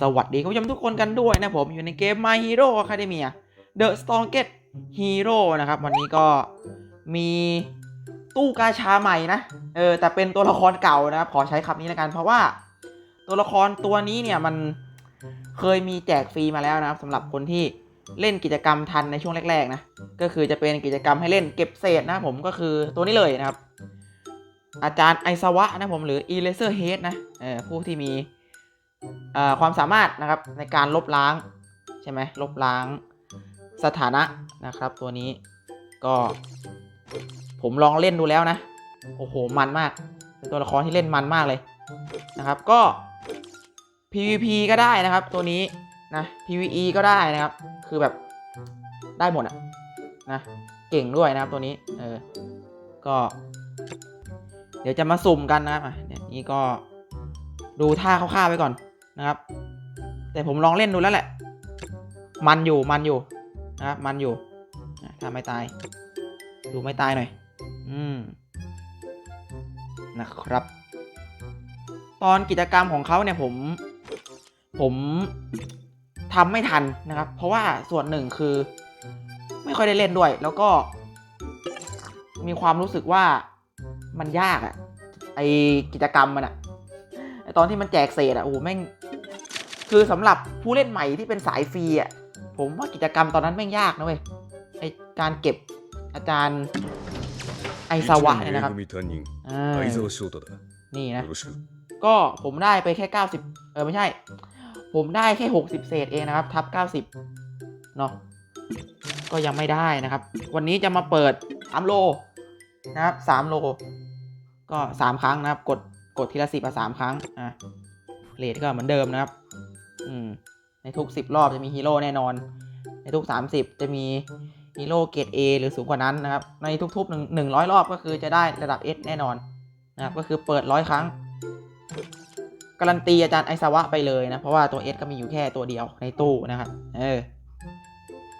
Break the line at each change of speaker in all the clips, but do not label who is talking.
สวัสดีคุณผู้ชมทุกคนกันด้วยนะผมอยู่ในเกม My Hero Academia The Strongest Hero นะครับ วันนี้ก็มีตู้กาชาใหม่นะ เออ แต่เป็นตัวละครเก่านะครับ ขอใช้คำนี้แล้วกัน เพราะว่าตัวละครตัวนี้เนี่ยมันเคยมีแจกฟรีมาแล้วนะครับสำหรับคนที่เล่นกิจกรรมทันในช่วงแรกๆนะ ก็คือจะเป็นกิจกรรมให้เล่นเก็บเศษนะผมก็คือตัวนี้เลยนะครับ อาจารย์ไอซาวะนะผมหรือ Eraser Head นะ เออผู้ที่มี ความสามารถนะครับในการลบล้างใช่ไหมลบล้างสถานะนะครับ ตัวนี้ก็ผมลองเล่นดูแล้วนะ โอ้โห มันมาก เป็นตัวละครที่เล่นมันมากเลยนะครับ ก็ PVP ก็ได้นะครับตัวนี้นะ PVE ก็ได้นะครับ คือแบบได้หมดอะนะ เก่งด้วยนะครับตัวนี้ เออ ก็ เดี๋ยวจะมาสุ่มกันนะครับอะเนี่ยนี่ก็ดูท่าคร่าวๆไปก่อน นะครับ แต่ผมลองเล่นดูแล้วแหละ มันอยู่มันอยู่นะครับมันอยู่ถ้าไม่ตาย ดูไม่ตายหน่อย อืมนะครับ ตอนกิจกรรมของเขาเนี่ยผม ผมทำไม่ทันนะครับ เพราะว่าส่วนหนึ่งคือ ไม่ค่อยได้เล่นด้วย แล้วก็ มีความรู้สึกว่ามันยากอะไอกิจกรรมมันอะ ตอนที่มันแจกเศษอะโอ้โหแม่งคือสำหรับผู้เล่นใหม่ที่เป็นสายฟรีอะผมว่ากิจกรรมตอนนั้นแม่งยากนะเว้ยไอการเก็บอาจารย์ไอซาวะเนี่ยนะครับนี่นะ ก็ผมได้ไปแค่ 90 เออไม่ใช่ ผมได้แค่ 60 เศษเองนะครับ ทับ 90 เนาะก็ยังไม่ได้นะครับ วันนี้จะมาเปิด 3 โล นะครับ 3 โล ก็ 3 ครั้งนะครับ กด กดทีละ10อะ3ครั้ง อะเรทก็เหมือนเดิมนะครับ อืม ในทุก10รอบจะมีฮีโร่แน่นอน ในทุก30จะมีฮีโร่เกรด A หรือสูงกว่านั้นนะครับ ในทุกๆ1 100รอบก็คือจะได้ระดับ S แน่นอนนะครับ ก็คือเปิดร้อยครั้ง การันตีอาจารย์ไอซาวะไปเลยนะ เพราะว่าตัว S ก็มีอยู่แค่ตัวเดียวในตู้นะครับ เออ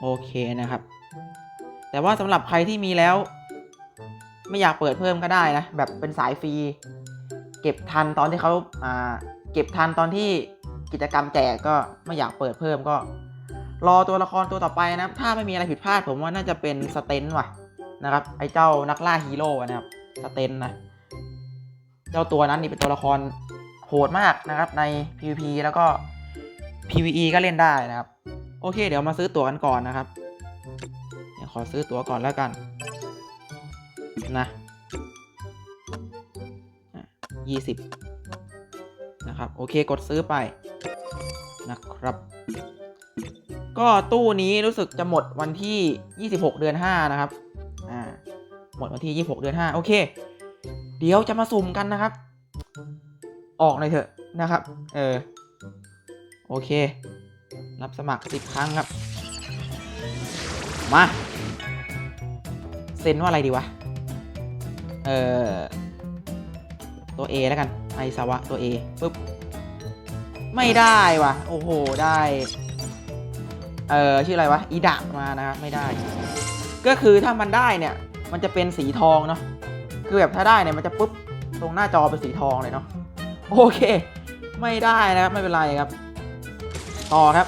โอเคนะครับ แต่ว่าสำหรับใครที่มีแล้ว ไม่อยากเปิดเพิ่มก็ได้นะ แบบเป็นสายฟรี เก็บทันตอนที่เขาอ่าเก็บทันตอนที่กิจกรรมแจกก็ไม่อยากเปิดเพิ่มก็ รอตัวละครตัวต่อไปนะถ้าไม่มีอะไรผิดพลาดผมว่าน่าจะเป็นสเตนว่ะนะครับไอ้เจ้านักล่าฮีโร่นะครับสเตนนะเจ้าตัวนั้นนี่เป็นตัวละครโหดมากนะครับใน PVP แล้วก็ PVE ก็เล่นได้นะครับ โอเค เดี๋ยวมาซื้อตั๋วกันก่อนนะครับขอซื้อตั๋วก่อนแล้วกันนะ ยี่สิบนะครับ โอเคกดซื้อไปนะครับ ก็ตู้นี้รู้สึกจะหมดวันที่ 26 เดือน 5 นะครับ อ่า หมดวันที่ 26 เดือน 5 โอเค เดี๋ยวจะมาสุ่มกันนะครับ ออกหน่อยเถอะนะครับ เออ โอเค รับสมัคร 10 ครั้งครับ มา เซ็นว่าอะไรดีวะ เออ ตัว A แล้วกันไอสวะตัว A ปึ๊บ ไม่ได้วะโอ้โห ได้ เออชื่ออะไรวะอีดะมานะครับ ไม่ได้ ก็คือถ้ามันได้เนี่ย มันจะเป็นสีทองเนาะ คือแบบถ้าได้เนี่ยมันจะปุ๊บ ตรงหน้าจอเป็นสีทองเลยเนาะ โอเค ไม่ได้นะครับ ไม่เป็นไรครับ ต่อครับ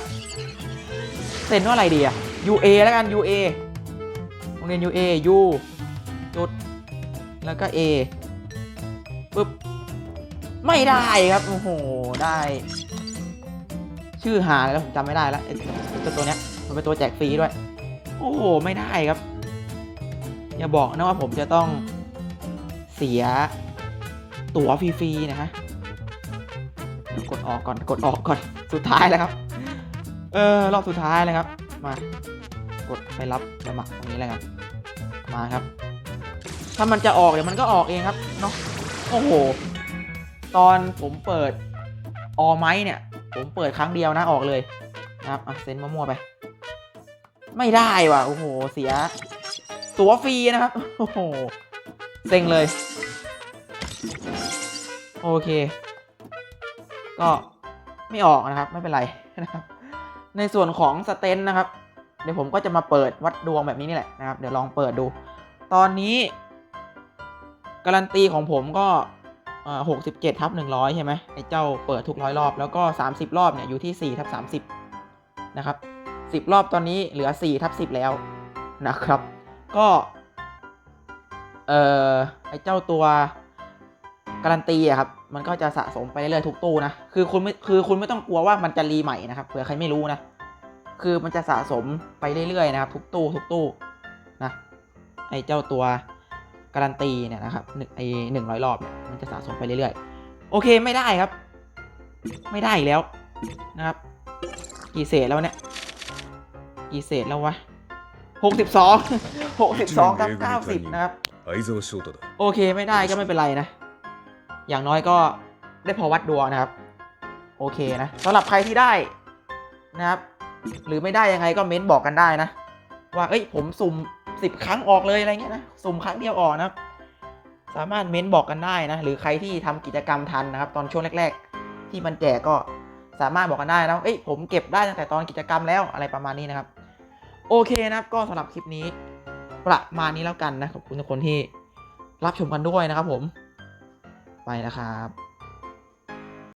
เซ็นว่าอะไรดีอะ UA แล้วกัน UA โรงเรียน UA U จุด แล้วก็ A ปึ๊บไม่ได้ครับโอ้โหได้ ชื่อหาแล้วผมจำไม่ได้แล้วไอตัวตัวเนี้ยมันเป็นตัวแจกฟรีด้วย โอ้โหไม่ได้ครับ อย่าบอกนะว่าผมจะต้องเสียตั๋วฟรีๆนะฮะกดออกก่อนกดออกก่อนสุดท้ายแล้วครับ เออรอบสุดท้ายเลยครับ มากดไปรับสมัครตรงนี้แล้วกันมาครับ ถ้ามันจะออกเดี๋ยวมันก็ออกเองครับเนาะ โอ้โห ตอนผมเปิดออไม้เนี่ย ผมเปิดครั้งเดียวนะออกเลยนะครับอะเซ็นมั่วๆไป ไม่ได้ว่ะ โอ้โห เสีย ตัวฟรีนะครับ โอ้โห เซ็งเลย โอเค ก็ไม่ออกนะครับ ไม่เป็นไรนะครับ ในส่วนของสเตนนะครับ เดี๋ยวผมก็จะมาเปิดวัดดวงแบบนี้นี่แหละนะครับ เดี๋ยวลองเปิดดู ตอนนี้ การันตีของผมก็หกสิบเจ็ดทับหนึ่งร้อยใช่ไหมไอ้เจ้าเปิดทุกร้อยรอบ แล้วก็สามสิบรอบเนี่ยอยู่ที่สี่ทับสามสิบนะครับสิบรอบตอนนี้เหลือสี่ทับสิบแล้วนะครับ ก็เอ่อไอ้เจ้าตัวการันตีอะครับ มันก็จะสะสมไปเรื่อยๆทุกตู้นะ คือคุณไม่ คือคุณไม่ต้องกลัวว่ามันจะรีใหม่นะครับ เผื่อใครไม่รู้นะ คือมันจะสะสมไปเรื่อยๆนะครับ ทุกตู้ทุกตู้นะ ไอ้เจ้าตัว การันตีเนี่ยนะครับไอหนึ่งร้อยรอบเนี่ยมันจะสะสมไปเรื่อยๆ โอเคไม่ได้ครับ ไม่ได้อีกแล้วนะครับ กี่เศษแล้วเนี่ยกี่เศษแล้ววะหกสิบสองหกสิบสองกับเก้าสิบนะครับโอเคไม่ได้ก็ไม่เป็นไรนะ อย่างน้อยก็ได้พอวัดดวงนะครับ โอเคนะสำหรับใครที่ได้นะครับ หรือไม่ได้ยังไงก็เม้นบอกกันได้นะ ว่าเอ้ยผมสุ่ม สิบครั้งออกเลยอะไรเงี้ยนะสุ่มครั้งเดียวออกนะสามารถเม้นบอกกันได้นะ หรือใครที่ทำกิจกรรมทันนะครับ ตอนช่วงแรก ๆ ที่มันแจกก็สามารถบอกกันได้นะเอ้ยผมเก็บได้ตั้งแต่ตอนกิจกรรมแล้วอะไรประมาณนี้นะครับ โอเคนะครับก็สำหรับคลิปนี้ ประมาณนี้แล้วกันนะขอบคุณทุกคนที่รับชมกันด้วยนะครับผม ไปแล้วครับ